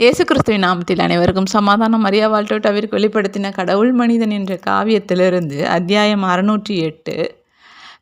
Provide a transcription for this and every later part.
இயேசு கிறிஸ்துவின் நாமத்தில் அனைவருக்கும் சமாதானம் மரியா வால்டோட்டாவிற்கு வெளிப்படுத்தின கடவுள் மனிதன் என்ற காவியத்திலிருந்து அத்தியாயம் அறுநூற்றி எட்டு.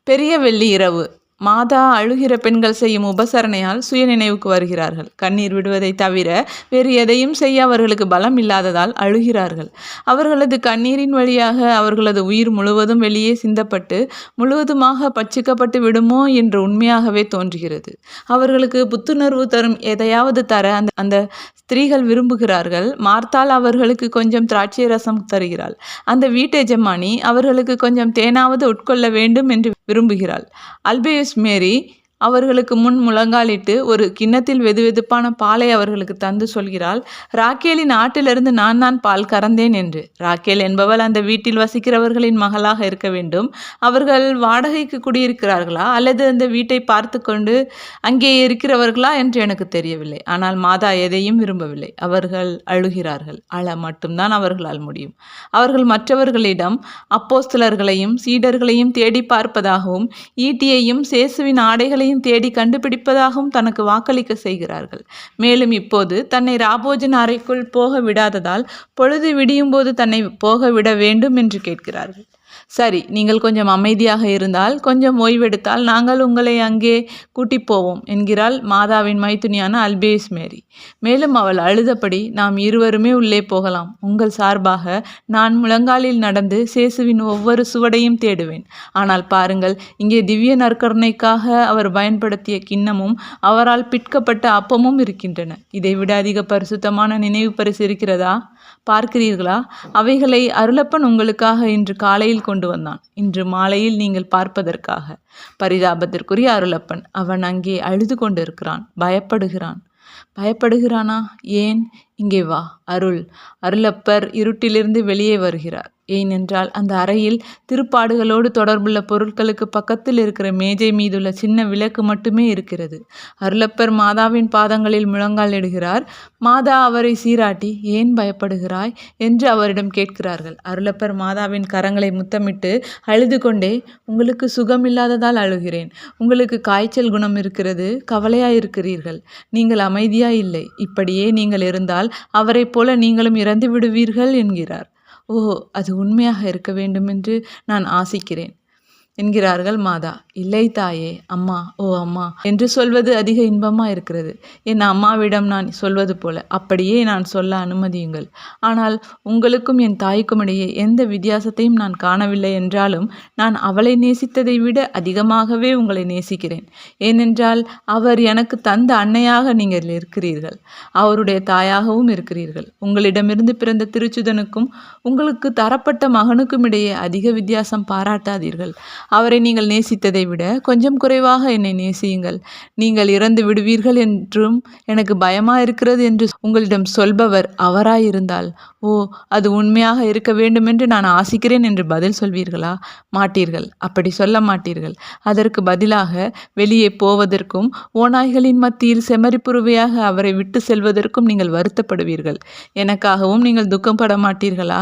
பெரிய வெள்ளி இரவு. மாதா அழுகிற பெண்கள் செய்யும் உபசரணையால் சுய நினைவுக்கு வருகிறார்கள். கண்ணீர் விடுவதை தவிர வேறு எதையும் செய்ய அவர்களுக்கு பலம் இல்லாததால் அழுகிறார்கள். அவர்களது கண்ணீரின் வழியாக அவர்களது உயிர் முழுவதும் வெளியே சிந்தப்பட்டு முழுவதுமாக பட்சிக்கப்பட்டு விடுமோ என்று உண்மையாகவே தோன்றுகிறது. அவர்களுக்கு புத்துணர்வு தரும் எதையாவது தர அந்த அந்த ஸ்திரீகள் விரும்புகிறார்கள். மார்த்தால் அவர்களுக்கு கொஞ்சம் திராட்சை ரசம் தருகிறாள். அந்த வீட்டு எஜமானி அவர்களுக்கு கொஞ்சம் தேனாவது உட்கொள்ள வேண்டும் என்று விரும்புகிறாள். அல்பேயஸ் மேரி அவர்களுக்கு முன் முழங்காலிட்டு ஒரு கிண்ணத்தில் வெதுவெதுப்பான பாலை அவர்களுக்கு தந்து சொல்கிறாள் ராக்கேலின் ஆட்டிலிருந்து நான் தான் பால் கறந்தேன் என்று. ராக்கேல் என்பவள் அந்த வீட்டில் வசிக்கிறவர்களின் மகளாக இருக்க வேண்டும். அவர்கள் வாடகைக்கு குடியிருக்கிறார்களா? அல்லது அந்த வீட்டை பார்த்து கொண்டு அங்கே இருக்கிறவர்களா என்று எனக்கு தெரியவில்லை. ஆனால் மாதா எதையும் விரும்பவில்லை. அவர்கள் அழுகிறார்கள். அழ மட்டும்தான் அவர்களால் முடியும். அவர்கள் மற்றவர்களிடம் அப்போஸ்தலர்களையும் சீடர்களையும் தேடி பார்ப்பதாகவும் ஈட்டியையும் சேசுவின் ஆடைகளையும் தேடி கண்டுபிடிப்பதாகவும் தனக்கு வாக்களிக்க செய்கிறார்கள். மேலும் இப்போது தன்னை ராபோஜன் அறைக்குள் போக விடாததால் பொழுது விடியும் போது தன்னை போக விட வேண்டும் என்று கேட்கிறார்கள். சரி நீங்கள் கொஞ்சம் அமைதியாக இருந்தால் கொஞ்சம் ஓய்வெடுத்தால் நாங்கள் உங்களை அங்கே கூட்டிப் போவோம் என்கிறாள் மாதாவின் மைத்துனியான அல்பேஸ் மேரி. மேலும் அவள் அழுதபடி நாம் இருவருமே உள்ளே போகலாம். உங்கள் சார்பாக நான் முழங்காலில் நடந்து சேசுவின் ஒவ்வொரு சுவடையும் தேடுவேன். ஆனால் பாருங்கள் இங்கே திவ்ய நற்கருணைக்காக அவர் பயன்படுத்திய கிண்ணமும் அவரால் பிற்கப்பட்ட அப்பமும் இருக்கின்றன. இதைவிட அதிக பரிசுத்தமான நினைவு பரிசு இருக்கிறதா? பார்க்கிறீர்களா? அவைகளை அருளப்பன் உங்களுக்காக இன்று காலையில் கொண்டு வந்தான். இன்று மாலையில் நீங்கள் பார்ப்பதற்காக. பரிதாபத்திற்குரிய அருளப்பன் அவன் அங்கே அழுது கொண்டிருக்கிறான். பயப்படுகிறான். பயப்படுகிறானா? ஏன்? இங்கே வா அருள். அருளப்பர் இருட்டிலிருந்து வெளியே வருகிறார். ஏனென்றால் அந்த அறையில் திருப்பாடுகளோடு தொடர்புள்ள பொருட்களுக்கு பக்கத்தில் இருக்கிற மேஜை மீதுள்ள சின்ன விளக்கு மட்டுமே இருக்கிறது. அருளப்பர் மாதாவின் பாதங்களில் முழங்கால் இடுகிறார். மாதா அவரை சீராட்டி ஏன் பயப்படுகிறாய்? என்று அவரிடம் கேட்கிறார்கள். அருளப்பர் மாதாவின் கரங்களை முத்தமிட்டு அழுது கொண்டே உங்களுக்கு சுகமில்லாததால் அழுகிறேன். உங்களுக்கு காய்ச்சல் குணம் இருக்கிறது. கவலையாய் இருக்கிறீர்கள் நீங்கள் அமைதியா இல்லை இப்படியே நீங்கள் இருந்தால் அவரைப் போல நீங்களும் இறந்து விடுவீர்கள் என்கிறார். ஓ அது உண்மையாக இருக்க வேண்டுமென்று நான் ஆசிக்கிறேன். என்கிறார்கள் மாதா இல்லை தாயே அம்மா ஓ அம்மா என்று சொல்வது அதிக இன்பமாக இருக்கிறது. என் அம்மாவிடம் நான் சொல்வது போல அப்படியே நான் சொல்ல அனுமதியுங்கள். ஆனால் உங்களுக்கும் என் தாய்க்கும் இடையே எந்த வித்தியாசத்தையும் நான் காணவில்லை என்றாலும் நான் அவளை நேசித்ததை விட அதிகமாகவே உங்களை நேசிக்கிறேன். ஏனென்றால் அவர் எனக்கு தந்த அன்னையாக நீங்கள் இருக்கிறீர்கள். அவருடைய தாயாகவும் இருக்கிறீர்கள். உங்களிடமிருந்து பிறந்த திருச்சுதனுக்கும் உங்களுக்கு தரப்பட்ட மகனுக்கும் இடையே அதிக வித்தியாசம் பாராட்டாதீர்கள். அவரை நீங்கள் நேசித்ததை விட கொஞ்சம் குறைவாக என்னை நேசியுங்கள். நீங்கள் இறந்து விடுவீர்கள் என்றும் எனக்கு பயமாக இருக்கிறது என்று உங்களிடம் சொல்பவர் அவராயிருந்தால் ஓ அது உண்மையாக இருக்க வேண்டுமென்று நான் ஆசிக்கிறேன் என்று பதில் சொல்வீர்களா? மாட்டீர்கள். அப்படி சொல்ல மாட்டீர்கள். அதற்கு பதிலாக வெளியே போவதற்கும் ஓநாய்களின் மத்தியில் செமறிப்புருவையாக அவரை விட்டு செல்வதற்கும் நீங்கள் வருத்தப்படுவீர்கள். எனக்காகவும் நீங்கள் துக்கப்பட மாட்டீர்களா?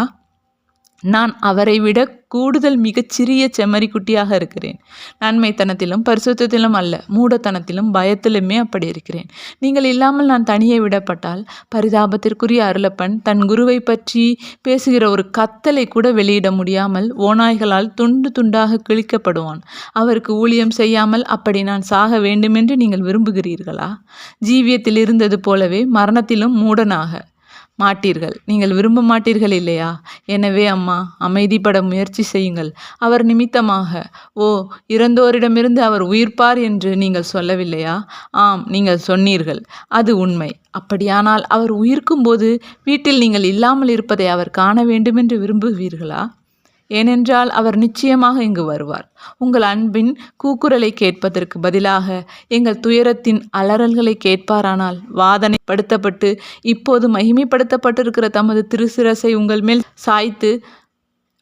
நான் அவரை விட கூடுதல் மிகச்சிறிய செம்மறி குட்டியாக இருக்கிறேன். நன்மைத்தனத்திலும் பரிசுத்தத்திலும் அல்ல மூடத்தனத்திலும் பயத்திலுமே அப்படி இருக்கிறேன். நீங்கள் இல்லாமல் நான் தனியே விடப்பட்டால் பரிதாபத்திற்குரிய அருளப்பன் தன் குருவை பற்றி பேசுகிற ஒரு கத்தலை கூட வெளியிட முடியாமல் ஓநாய்களால் துண்டு துண்டாக கிழிக்கப்படுவான். அவருக்கு ஊழியம் செய்யாமல் அப்படி நான் சாக வேண்டுமென்று நீங்கள் விரும்புகிறீர்களா? ஜீவியத்தில் இருந்தது போலவே மரணத்திலும் மூடனாக. மாட்டீர்கள். நீங்கள் விரும்ப மாட்டீர்கள் இல்லையா? எனவே அம்மா அமைதிப்பட முயற்சி செய்யுங்கள். அவர் நிமித்தமாக ஓ இறந்தோரிடமிருந்து அவர் உயிர்ப்பார் என்று நீங்கள் சொல்லவில்லையா? ஆம் நீங்கள் சொன்னீர்கள். அது உண்மை. அப்படியானால் அவர் உயிர்க்கும்போது வீட்டில் நீங்கள் இல்லாமல் இருப்பதை அவர் காண வேண்டுமென்று விரும்புவீர்களா? ஏனென்றால் அவர் நிச்சயமாக இங்கு வருவார். உங்கள் அன்பின் கூக்குரலை கேட்பதற்கு பதிலாக எங்கள் துயரத்தின் அலறல்களை கேட்பாரானால் வாதனைப்படுத்தப்பட்டு இப்போது மகிமைப்படுத்தப்பட்டிருக்கிற தமது திருசிரசை உங்கள் மேல் சாய்த்து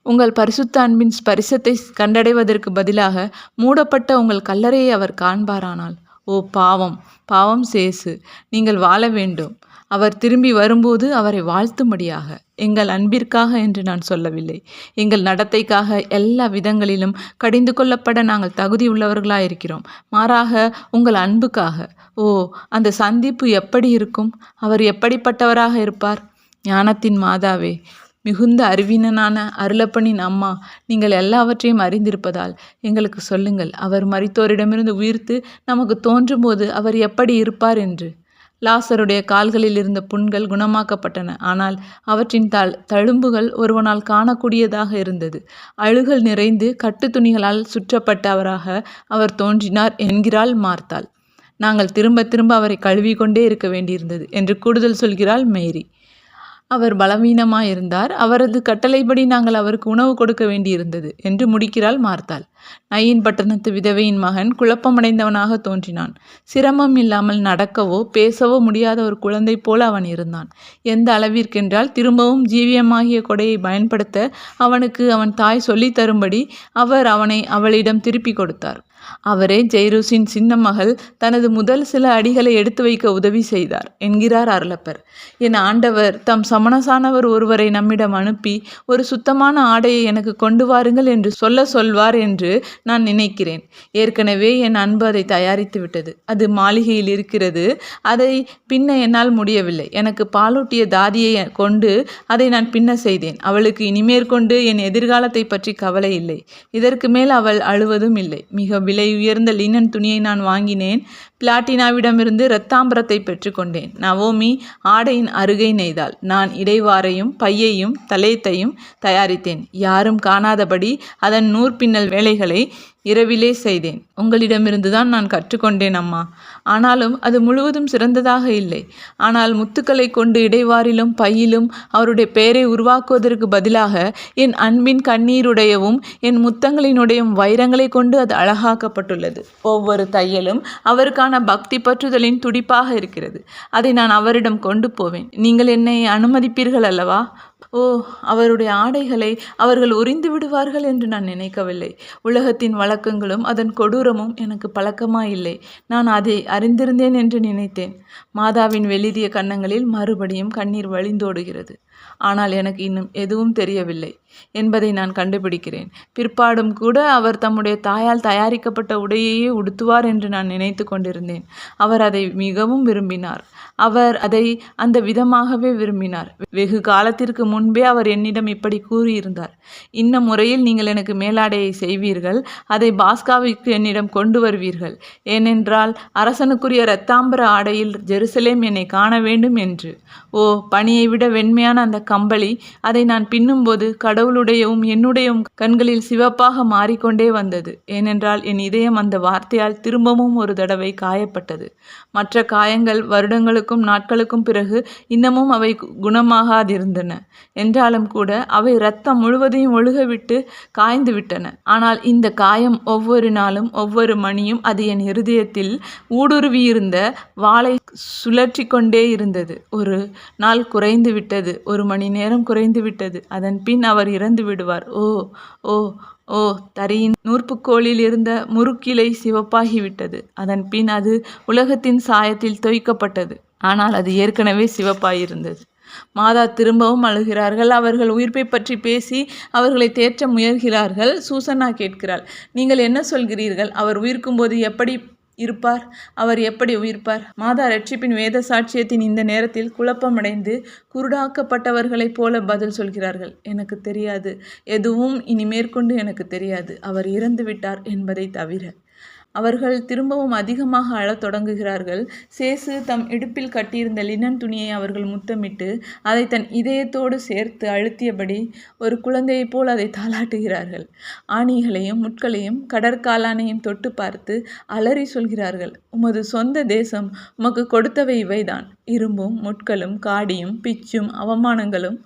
உங்கள் பரிசுத்த அன்பின் ஸ்பரிசத்தை கண்டடைவதற்கு பதிலாக மூடப்பட்ட உங்கள் கல்லறையை அவர் காண்பாரானால் ஓ பாவம் பாவம் சேசு நீங்கள் வாழ வேண்டும். அவர் திரும்பி வரும்போது அவரை வாழ்த்தும்படியாக எங்கள் அன்பிற்காக என்று நான் சொல்லவில்லை. எங்கள் நடத்தைக்காக எல்லா விதங்களிலும் கடிந்து கொள்ளப்பட நாங்கள் தகுதி உள்ளவர்களாயிருக்கிறோம் மாறாக உங்கள் அன்புக்காக. ஓ அந்த சந்திப்பு எப்படி இருக்கும்? அவர் எப்படிப்பட்டவராக இருப்பார்? ஞானத்தின் மாதாவே மிகுந்த அறிவினனான அருளப்பனின் அம்மா நீங்கள் எல்லாவற்றையும் அறிந்திருப்பதால் எங்களுக்கு சொல்லுங்கள். அவர் மறித்தோரிடமிருந்து உயிர்த்து நமக்கு தோன்றும்போது அவர் எப்படி இருப்பார் என்று. லாசருடைய கால்களில் இருந்த புண்கள் குணமாக்கப்பட்டன. ஆனால் அவற்றின் தள் தழும்புகள் ஒருவனால் காணக்கூடியதாக இருந்தது. அழுகல் நிறைந்து கட்டு துணிகளால் சுற்றப்பட்டவராக அவர் தோன்றினார் என்கிறாள் மார்த்தாள். நாங்கள் திரும்ப திரும்ப அவரை கழுவிக்கொண்டே இருக்க வேண்டியிருந்தது என்று கூடுதல் சொல்கிறாள் மேரி. அவர் பலவீனமாயிருந்தார். அவரது கட்டளைப்படி நாங்கள் அவருக்கு உணவு கொடுக்க வேண்டியிருந்தது என்று முடிக்கிறாள் மார்த்தாள். நையின் பட்டணத்து விதவையின் மகன் குழப்பமடைந்தவனாக தோன்றினான். சிரமம் இல்லாமல் நடக்கவோ பேசவோ முடியாத ஒரு குழந்தை போல அவன் இருந்தான். எந்த அளவிற்கென்றால் திரும்பவும் ஜீவியமாகிய கொடையை பயன்படுத்த அவனுக்கு அவன் தாய் சொல்லித் தரும்படி அவர் அவனை அவளிடம் திருப்பி கொடுத்தார். அவரே ஜெய்ரூஸின் சின்ன மகள் தனது முதல் சில அடிகளை எடுத்து வைக்க உதவி செய்தார் என்கிறார் அருளப்பர். என் ஆண்டவர் தம் சமணசானவர் ஒருவரை நம்மிடம் அனுப்பி ஒரு சுத்தமான ஆடையை எனக்கு கொண்டு வாருங்கள் என்று சொல்ல சொல்வார் என்று நான் நினைக்கிறேன். ஏற்கனவே என் அன்பு அதை தயாரித்து விட்டது. அது மாளிகையில் இருக்கிறது. அதை பின்ன என்னால் முடியவில்லை. எனக்கு பாலூட்டிய தாதியை கொண்டு அதை நான் பின்ன செய்தேன். அவளுக்கு இனிமேற்கொண்டு என் எதிர்காலத்தை பற்றி கவலை இல்லை. இதற்கு மேல் அவள் அழுவதும் இல்லை. மிக விலை உயர்ந்த லினன் துணியை நான் வாங்கினேன். பிளாட்டினாவிடமிருந்து இரத்தாம்பரத்தை பெற்றுக்கொண்டேன். நவோமி ஆடையின் அருகை நெய்தாள். நான் இடைவாரையும் பையையும் தலையத்தையும் தயாரித்தேன். யாரும் காணாதபடி அதன் நூற்பின்னல் வேலைகளை இரவிலே செய்தேன். உங்களிடமிருந்து தான் நான் கற்றுக்கொண்டேன் அம்மா. ஆனாலும் அது முழுவதும் சிறந்ததாக இல்லை. ஆனால் முத்துக்களை கொண்டு இடைவாரிலும் பையிலும் அவருடைய பெயரை உருவாக்குவதற்கு பதிலாக என் அன்பின் கண்ணீருடையவும் என் முத்தங்களினுடையும் வைரங்களை கொண்டு அது அழகாக்கப்பட்டுள்ளது. ஒவ்வொரு தையலும் அவருக்கான பக்தி பற்றுதலின் துடிப்பாக இருக்கிறது. அதை நான் அவரிடம் கொண்டு போவேன். நீங்கள் என்னை அனுமதிப்பீர்கள் அல்லவா ஓ அவருடைய ஆடைகளை அவர்கள் உறிந்து விடுவார்கள் என்று நான் நினைக்கவில்லை. உலகத்தின் வழக்கங்களும் அதன் கொடூரமும் எனக்கு பழக்கமாயில்லை. நான் அதை அறிந்திருந்தேன் என்று நினைத்தேன். மாதாவின் வெளிதிய கன்னங்களில் மறுபடியும் கண்ணீர் வழிந்தோடுகிறது. ஆனால் எனக்கு இன்னும் எதுவும் தெரியவில்லை. என்பதை நான் கண்டுபிடிக்கிறேன். பிற்பாடும் கூட அவர் தம்முடைய தாயால் தயாரிக்கப்பட்ட உடையையே உடுத்துவார் என்று நான் நினைத்து கொண்டிருந்தேன். அவர் அதை மிகவும் விரும்பினார். அவர் அதை அந்த விதமாகவே விரும்பினார். வெகு காலத்திற்கு முன்பே அவர் என்னிடம் இப்படி கூறியிருந்தார். இன்ன முறையில் நீங்கள் எனக்கு மேலாடையை செய்வீர்கள். அதை பாஸ்காவிற்கு என்னிடம் கொண்டு வருவீர்கள். ஏனென்றால் அரசனுக்குரிய இரத்தாம்பர ஆடையில் ஜெருசலேம் என்னை காண வேண்டும் என்று. ஓ பணியை விட வெண்மையான அந்த கம்பளி அதை நான் பின்னும்போது கடவுளுடையவும் என்னுடையவும் கண்களில் சிவப்பாக மாறிக்கொண்டே வந்தது. ஏனென்றால் என் இதயம் அந்த வார்த்தையால் திரும்பவும் ஒரு தடவை காயப்பட்டது. மற்ற காயங்கள் வருடங்களுக்கும் நாட்களுக்கும் பிறகு இன்னமும் அவை குணமாகாதிருந்தன. என்றாலும் கூட அவை இரத்தம் முழுவதையும் ஒழுகவிட்டு காய்ந்து விட்டன ஆனால் இந்த காயம் ஒவ்வொரு நாளும் ஒவ்வொரு மணியும் அது என் இருதயத்தில் ஊடுருவியிருந்த வாளை சுழற்றி கொண்டே இருந்தது. ஒரு நாள் குறைந்து விட்டது ஒரு மணி நேரம் குறைந்து விட்டது அதன் பின் அவர் இறந்து விடுவார். ஓ ஓ ஓ தரியின் நூற்புக்கோளில் இருந்த முறுக்கிளை சிவப்பாகிவிட்டது. அதன் பின் அது உலகத்தின் சாயத்தில் தொய்க்கப்பட்டது. ஆனால் அது ஏற்கனவே சிவப்பாயிருந்தது. மாதா திரும்பவும் அழுகிறார்கள். அவர்கள் உயிர்ப்பை பற்றி பேசி அவர்களை தேற்ற முயல்கிறார்கள். சூசனா கேட்கிறாள். நீங்கள் என்ன சொல்கிறீர்கள்? அவர் உயிர்க்கும்போது எப்படி இருப்பார். அவர் எப்படி உயிர்ப்பார்? மாதா ரட்சிப்பின் வேத சாட்சியத்தின் இந்த நேரத்தில் குழப்பமடைந்து குருடாக்கப்பட்டவர்களைப் போல பதில் சொல்கிறார்கள். எனக்கு தெரியாது. எதுவும் இனி மேற்கொண்டு எனக்கு தெரியாது. அவர் இறந்து விட்டார் என்பதை தவிர. அவர்கள் திரும்பவும் அதிகமாக அழத் தொடங்குகிறார்கள். சேசு தம் இடுப்பில் கட்டியிருந்த லினன் துணியை அவர்கள் முத்தமிட்டு அதை தன் இதயத்தோடு சேர்த்து அழுத்தியபடி ஒரு குழந்தையைப் போல் அதை தாளாட்டுகிறார்கள். ஆணிகளையும் முட்களையும் கடற்காலானையும் தொட்டு பார்த்து அலறி சொல்கிறார்கள் உமது சொந்த தேசம் உமக்கு கொடுத்தவை இவைதான். இரும்பும் முட்களும் காடியும் பிச்சும் அவமானங்களும்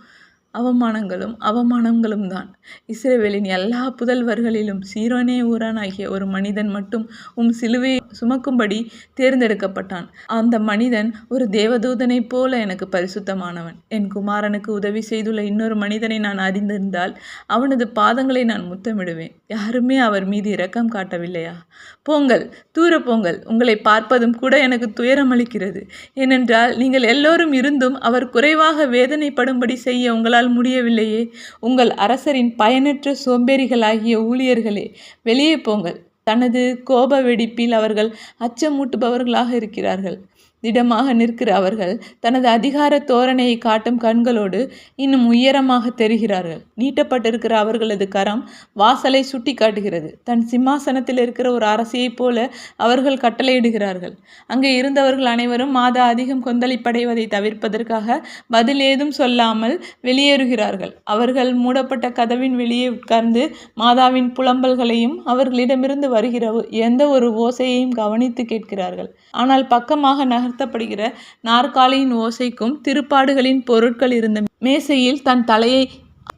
அவமானங்களும் அவமானங்களும் தான் இஸ்ரேவேலின் எல்லா புதல்வர்களிலும் சீரோனே ஊரானாகிய ஒரு மனிதன் மட்டும் உம் சிலுவையை சுமக்கும்படி தேர்ந்தெடுக்கப்பட்டான். அந்த மனிதன் ஒரு தேவதூதனைப் போல எனக்கு பரிசுத்தமானவன். என் குமாரனுக்கு உதவி செய்துள்ள இன்னொரு மனிதனை நான் அறிந்திருந்தால் அவனது பாதங்களை நான் முத்தமிடுவேன். யாருமே அவர் மீது இரக்கம் காட்டவில்லையா? போங்கள் தூர போங்கள். உங்களை பார்ப்பதும் கூட எனக்கு துயரமளிக்கிறது. ஏனென்றால் நீங்கள் எல்லோரும் இருந்தும் அவர் குறைவாக வேதனைப்படும்படி செய்ய உங்களால் முடியவில்லையே. உங்கள் அரசரின் பயனற்ற சோம்பேறிகளாகிய ஊழியர்களே வெளியே போங்கள். தனது கோப வெடிப்பில் அவர்கள் அச்சமூட்டுபவர்களாக இருக்கிறார்கள். திடமாக நிற்கிற அவர்கள் தனது அதிகார தோரணையை காட்டும் கண்களோடு இன்னும் உயரமாக தெரிகிறார்கள். நீட்டப்பட்டிருக்கிற அவர்களது கரம் வாசலை சுட்டி காட்டுகிறது. தன் சிம்மாசனத்தில் இருக்கிற ஒரு அரசியைப் போல அவர்கள் கட்டளையிடுகிறார்கள். அங்கே இருந்தவர்கள் அனைவரும் மாதா அதிகம் கொந்தளிப்படைவதை தவிர்ப்பதற்காக பதில் ஏதும் சொல்லாமல் வெளியேறுகிறார்கள். அவர்கள் மூடப்பட்ட கதவின் வெளியே உட்கார்ந்து மாதாவின் புலம்பல்களையும் அவர்களிடமிருந்து வருகிற எந்த ஒரு ஓசையையும் கவனித்து கேட்கிறார்கள். ஆனால் பக்கமாக நகர்த்தப்படுகிற நாற்காலியின் ஓசைக்கும் திருப்பாடுகளின் பொருட்கள் இருந்த மேசையில் தன் தலையை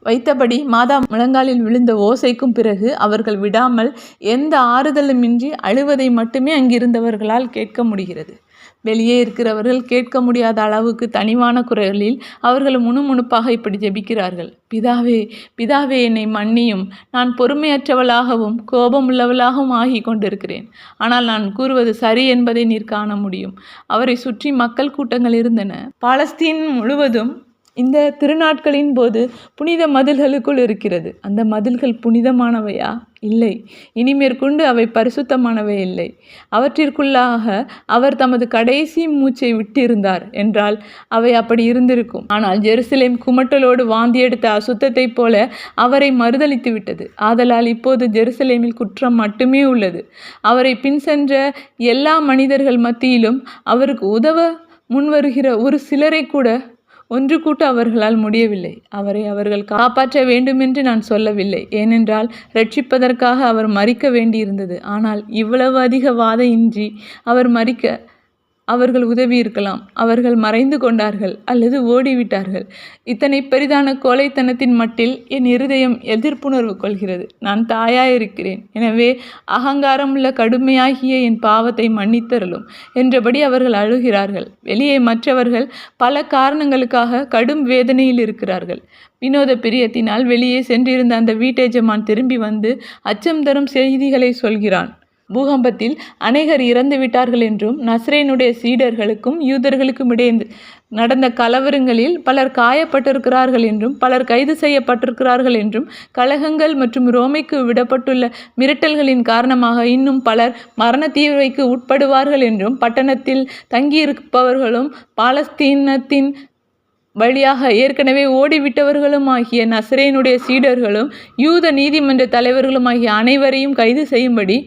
வைத்தபடி மாதா முழங்காலில் விழுந்த ஓசைக்கும் பிறகு அவர்கள் விடாமல் எந்த ஆறுதலுமின்றி அழுவதை மட்டுமே அங்கிருந்தவர்களால் கேட்க முடிகிறது. வெளியே இருக்கிறவர்கள் கேட்க முடியாத அளவுக்கு தனிவான குரலில் அவர்கள் முணுமுணுப்பாக இப்படி ஜெபிக்கிறார்கள். பிதாவே பிதாவே என்னை மன்னியும். நான் பொறுமையற்றவளாகவும் கோபமுள்ளவளாகவும் ஆகி கொண்டிருக்கிறேன். ஆனால் நான் கூறுவது சரி என்பதை நீர் காண முடியும். அவரை சுற்றி மக்கள் கூட்டங்கள் இருந்தன. பாலஸ்தீன் முழுவதும் இந்த திருநாட்களின் போது புனித மதில்களுக்குள் இருக்கிறது. அந்த மதில்கள் புனிதமானவையா? இல்லை. இனிமேற்கொண்டு அவை பரிசுத்தமானவை இல்லை. அவற்றிற்குள்ளாக அவர் தமது கடைசி மூச்சை விட்டிருந்தார் என்றால் அவை அப்படி இருந்திருக்கும். ஆனால் ஜெருசலேம் குமட்டலோடு வாந்தி எடுத்த அசுத்தத்தைப் போல அவரை மறுதளித்து விட்டது. ஆதலால் இப்போது ஜெருசலேமில் குற்றம் மட்டுமே உள்ளது. அவரை பின் சென்ற எல்லா மனிதர்கள் மத்தியிலும் அவருக்கு உதவ முன்வருகிற ஒரு சிலரை கூட ஒன்று கூட்ட அவர்களால் முடியவில்லை. அவரை அவர்கள் காப்பாற்ற வேண்டுமென்று நான் சொல்லவில்லை. ஏனென்றால் ரட்சிப்பதற்காக அவர் மறிக்க வேண்டியிருந்தது. ஆனால் இவ்வளவு அதிக வாத இன்றி அவர் மறிக்க அவர்கள் உதவியிருக்கலாம் அவர்கள் மறைந்து கொண்டார்கள் அல்லது ஓடிவிட்டார்கள். இத்தனை பெரிதான கோழைத்தனத்தின் மட்டில் என் இருதயம் எதிர்ப்புணர்வு கொள்கிறது. நான் தாயாயிருக்கிறேன். எனவே அகங்காரம் உள்ள கடுமையாகிய என் பாவத்தை மன்னித்தருளும் என்றபடி அவர்கள் அழுகிறார்கள். வெளியே மற்றவர்கள் பல காரணங்களுக்காக கடும் வேதனையில் இருக்கிறார்கள். வினோத பிரியத்தினால் வெளியே சென்றிருந்த அந்த வீட்டெஜமான் திரும்பி வந்து அச்சம் தரும் செய்திகளை சொல்கிறான். பூகம்பத்தில் அநேகர் இறந்து விட்டார்கள் என்றும் நஸ்ரேனுடைய சீடர்களுக்கும் யூதர்களுக்கும் இடையே நடந்த கலவரங்களில் பலர் காயப்பட்டிருக்கிறார்கள் என்றும் பலர் கைது செய்யப்பட்டிருக்கிறார்கள் என்றும் கலகங்கள் மற்றும் ரோமைக்கு விடப்பட்டுள்ள மிரட்டல்களின் காரணமாக இன்னும் பலர் மரண தீர்வைக்கு உட்படுவார்கள் என்றும் பட்டணத்தில் தங்கியிருப்பவர்களும் பாலஸ்தீனத்தின் வழியாக ஏற்கனவே ஓடிவிட்டவர்களும் ஆகிய நசரேனுடைய சீடர்களும் யூத நீதிமன்ற தலைவர்களும் ஆகிய அனைவரையும் கைது செய்யும்படி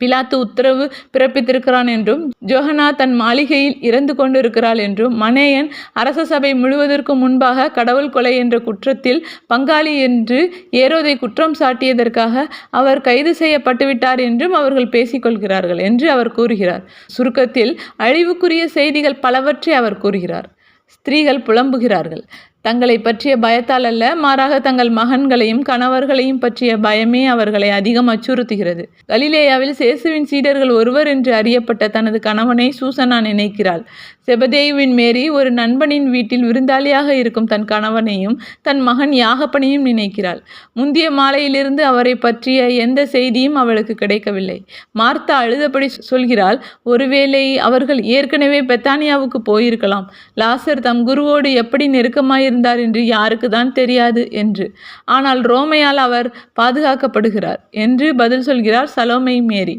பிலாத்து உத்தரவு பிறப்பித்திருக்கிறான் என்றும் ஜோஹனா தன் மாளிகையில் இறந்து கொண்டிருக்கிறாள் என்றும் மனேயன் அரச சபை முழுவதற்கு முன்பாக கடவுள் கொலை என்ற குற்றத்தில் பங்காளி என்று ஏரோதை குற்றம் சாட்டியதற்காக அவர் கைது செய்யப்பட்டுவிட்டார் என்றும் அவர்கள் பேசிக்கொள்கிறார்கள் என்று அவர் கூறுகிறார். சுருக்கத்தில் அழிவுக்குரிய செய்திகள் பலவற்றை அவர் கூறுகிறார். ஸ்திரீகள் புலம்புகிறார்கள். தங்களை பற்றிய பயத்தால் அல்ல மாறாக தங்கள் மகன்களையும் கணவர்களையும் பற்றிய பயமே அவர்களை அதிகம் அச்சுறுத்துகிறது. கலிலேயாவில் சேசுவின் சீடர்கள் ஒருவர் என்று அறியப்பட்ட தனது கணவனை சூசனா நினைக்கிறாள். செபதேயுவின் மேரி ஒரு நண்பனின் வீட்டில் விருந்தாளியாக இருக்கும் தன் கணவனையும் தன் மகன் யாகப்பனையும் நினைக்கிறாள். முந்திய மாலையிலிருந்து அவரை பற்றிய எந்த செய்தியும் அவளுக்கு கிடைக்கவில்லை. மார்த்தா அழுதபடி சொல்கிறாள் ஒருவேளை அவர்கள் ஏற்கனவே பெத்தானியாவுக்கு போயிருக்கலாம். லாசர் தம் குருவோடு எப்படி நெருக்கமாய் இருந்தார் என்று யாருக்கு தான் தெரியாது என்று. ஆனால் ரோமையால் அவர் பாதுகாக்கப்படுகிறார் என்று பதில் சொல்கிறார் சலோமை மேரி.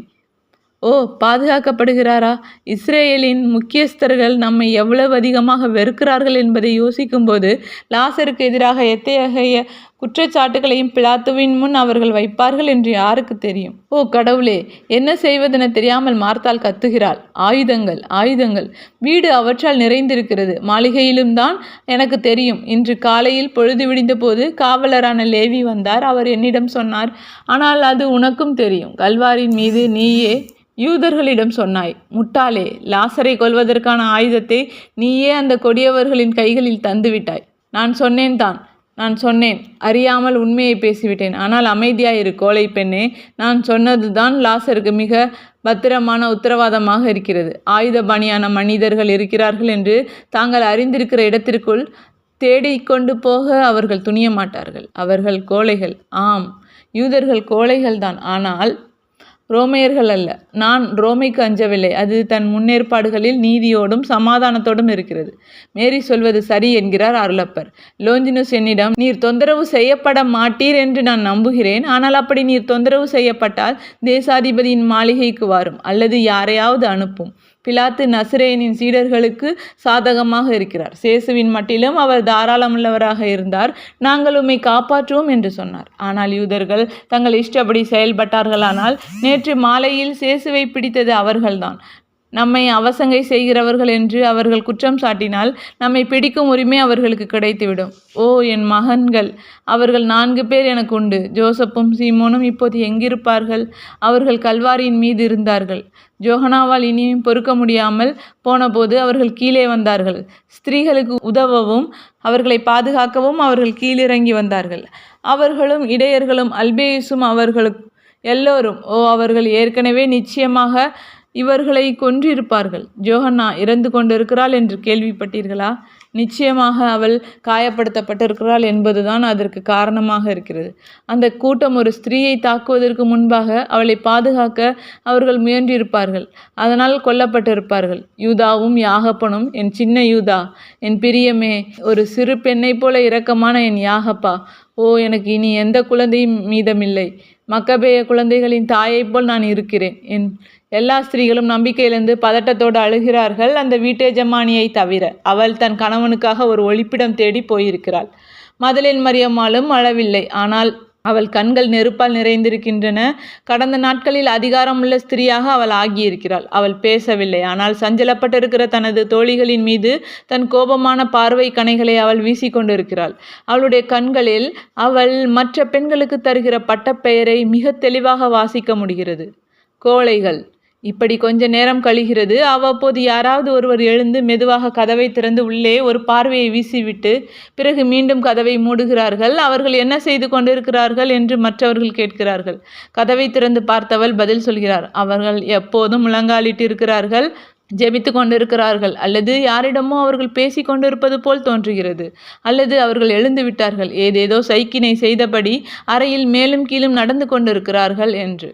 ஓ பாதுகாக்கப்படுகிறாரா? இஸ்ரேலின் முக்கியஸ்தர்கள் நம்மை எவ்வளவு அதிகமாக வெறுக்கிறார்கள் என்பதை யோசிக்கும்போது லாசருக்கு எதிராக எத்தகைய குற்றச்சாட்டுகளையும் பிளாத்துவின் முன் அவர்கள் வைப்பார்கள் என்று யாருக்கு தெரியும்? ஓ கடவுளே என்ன செய்வதென தெரியாமல் மார்த்தால் கத்துகிறாள். ஆயுதங்கள் ஆயுதங்கள். வீடு அவற்றால் நிறைந்திருக்கிறது. மாளிகையிலும் தான் எனக்கு தெரியும். இன்று காலையில் பொழுது விடிந்தபோது காவலரான லேவி வந்தார். அவர் என்னிடம் சொன்னார் ஆனால் அது உனக்கும் தெரியும். கல்வாரின் மீது நீயே யூதர்களிடம் சொன்னாய் முட்டாளே லாசரை கொல்வதற்கான ஆயுதத்தை நீயே அந்த கொடியவர்களின் கைகளில் தந்துவிட்டாய். நான் சொன்னேன் தான். நான் சொன்னேன் அறியாமல் உண்மையை பேசிவிட்டேன். ஆனால் அமைதியாயிரு கோழை பெண்ணே நான் சொன்னதுதான் லாசருக்கு மிக பத்திரமான உத்தரவாதமாக இருக்கிறது. ஆயுதபாணியான மனிதர்கள் இருக்கிறார்கள் என்று தாங்கள் அறிந்திருக்கிற இடத்திற்குள் தேடிக்கொண்டு போக அவர்கள் துணிய மாட்டார்கள் அவர்கள் கோழைகள். ஆம் யூதர்கள் கோழைகள்தான். ஆனால் ரோமையர்கள் அல்ல. நான் ரோமைக்கு அஞ்சவில்லை. அது தன் முன்னேற்பாடுகளில் நீதியோடும் சமாதானத்தோடும் இருக்கிறது. மேரி சொல்வது சரி என்கிறார் அருளப்பர். லோஞ்சினுஸ் என்னிடம் நீர் தொந்தரவு செய்யப்பட மாட்டீர் என்று நான் நம்புகிறேன். ஆனால் அப்படி நீர் தொந்தரவு செய்யப்பட்டால் தேசாதிபதியின் மாளிகைக்கு வாரும். அல்லது யாரையாவது அனுப்பும். பிலாத்து நசுரேனின் சீடர்களுக்கு சாதகமாக இருக்கிறார். சேசுவின் மட்டிலும் அவர் தாராளமுள்ளவராக இருந்தார். நாங்கள் உம்மை காப்பாற்றுவோம் என்று சொன்னார். ஆனால் யூதர்கள் தங்கள் இஷ்டப்படி செயல்பட்டார்களானால் நேற்று மாலையில் சேசுவை பிடித்தது அவர்கள்தான். நம்மை அவசங்கை செய்கிறவர்கள் என்று அவர்கள் குற்றம் சாட்டினால் நம்மை பிடிக்கும் உரிமை அவர்களுக்கு கிடைத்துவிடும். ஓ என் மகன்கள் அவர்கள் நான்கு பேர் எனக்கு உண்டு. ஜோசப்பும் சீமோனும் இப்போது எங்கிருப்பார்கள்? அவர்கள் கல்வாரியின் மீது இருந்தார்கள். ஜோகனாவால் இனியும் பொறுக்க முடியாமல் போனபோது அவர்கள் கீழே வந்தார்கள். ஸ்திரீகளுக்கு உதவவும் அவர்களை பாதுகாக்கவும் அவர்கள் கீழிறங்கி வந்தார்கள். அவர்களும் இடையர்களும் அல்பேயுசும் அவர்களுக்கு எல்லோரும் ஓ அவர்கள் ஏற்கனவே நிச்சயமாக இவர்களை கொன்றிருப்பார்கள். ஜோஹன்னா இறந்து கொண்டிருக்கிறாள் என்று கேள்விப்பட்டீர்களா? நிச்சயமாக அவள் காயப்படுத்தப்பட்டிருக்கிறாள் என்பதுதான் அதற்கு காரணமாக இருக்கிறது. அந்த கூட்டம் ஒரு ஸ்திரீயை தாக்குவதற்கு முன்பாக அவளை பாதுகாக்க அவர்கள் முயன்றிருப்பார்கள். அதனால் கொல்லப்பட்டிருப்பார்கள். யூதாவும் யாகப்பனும் என் சின்ன யூதா என் பிரியமே ஒரு சிறு பெண்ணைப் போல இரக்கமான என் யாகப்பா ஓ எனக்கு இனி எந்த குழந்தையும் மீதமில்லை. மக்கபேய குழந்தைகளின் தாயைப் போல் நான் இருக்கிறேன். என் எல்லா ஸ்திரீகளும் நம்பிக்கையிலிருந்து பதட்டத்தோடு அழுகிறார்கள். அந்த வீட்டெஜமானியை தவிர அவள் தன் கணவனுக்காக ஒரு ஒளிப்பிடம் தேடி போயிருக்கிறாள். மதலின் மரியம்மாளும் அழவில்லை. ஆனால் அவள் கண்கள் நெருப்பால் நிறைந்திருக்கின்றன. கடந்த நாட்களில் அதிகாரமுள்ள ஸ்திரியாக அவள் ஆகியிருக்கிறாள். அவள் பேசவில்லை. ஆனால் சஞ்சலப்பட்டிருக்கிற தனது தோழிகளின் மீது தன் கோபமான பார்வை கணைகளை அவள் வீசிக்கொண்டிருக்கிறாள். அவளுடைய கண்களில் அவள் மற்ற பெண்களுக்கு தருகிற பட்டப்பெயரை மிக தெளிவாக வாசிக்க முடிகிறது. கோழைகள். இப்படி கொஞ்ச நேரம் கழிகிறது அவ்வப்போது யாராவது ஒருவர் எழுந்து மெதுவாக கதவை திறந்து உள்ளே ஒரு பார்வையை வீசிவிட்டு பிறகு மீண்டும் கதவை மூடுகிறார்கள். அவர்கள் என்ன செய்து கொண்டிருக்கிறார்கள் என்று மற்றவர்கள் கேட்கிறார்கள். கதவை திறந்து பார்த்தவள் பதில் சொல்கிறார் அவர்கள் எப்போதும் முழங்காலிட்டு இருக்கிறார்கள் ஜெபித்து கொண்டிருக்கிறார்கள் அல்லது யாரிடமோ அவர்கள் பேசி கொண்டிருப்பது போல் தோன்றுகிறது அல்லது அவர்கள் எழுந்து விட்டார்கள் ஏதேதோ சைக்கினை செய்தபடி அறையில் மேலும் கீழும் நடந்து கொண்டிருக்கிறார்கள் என்று.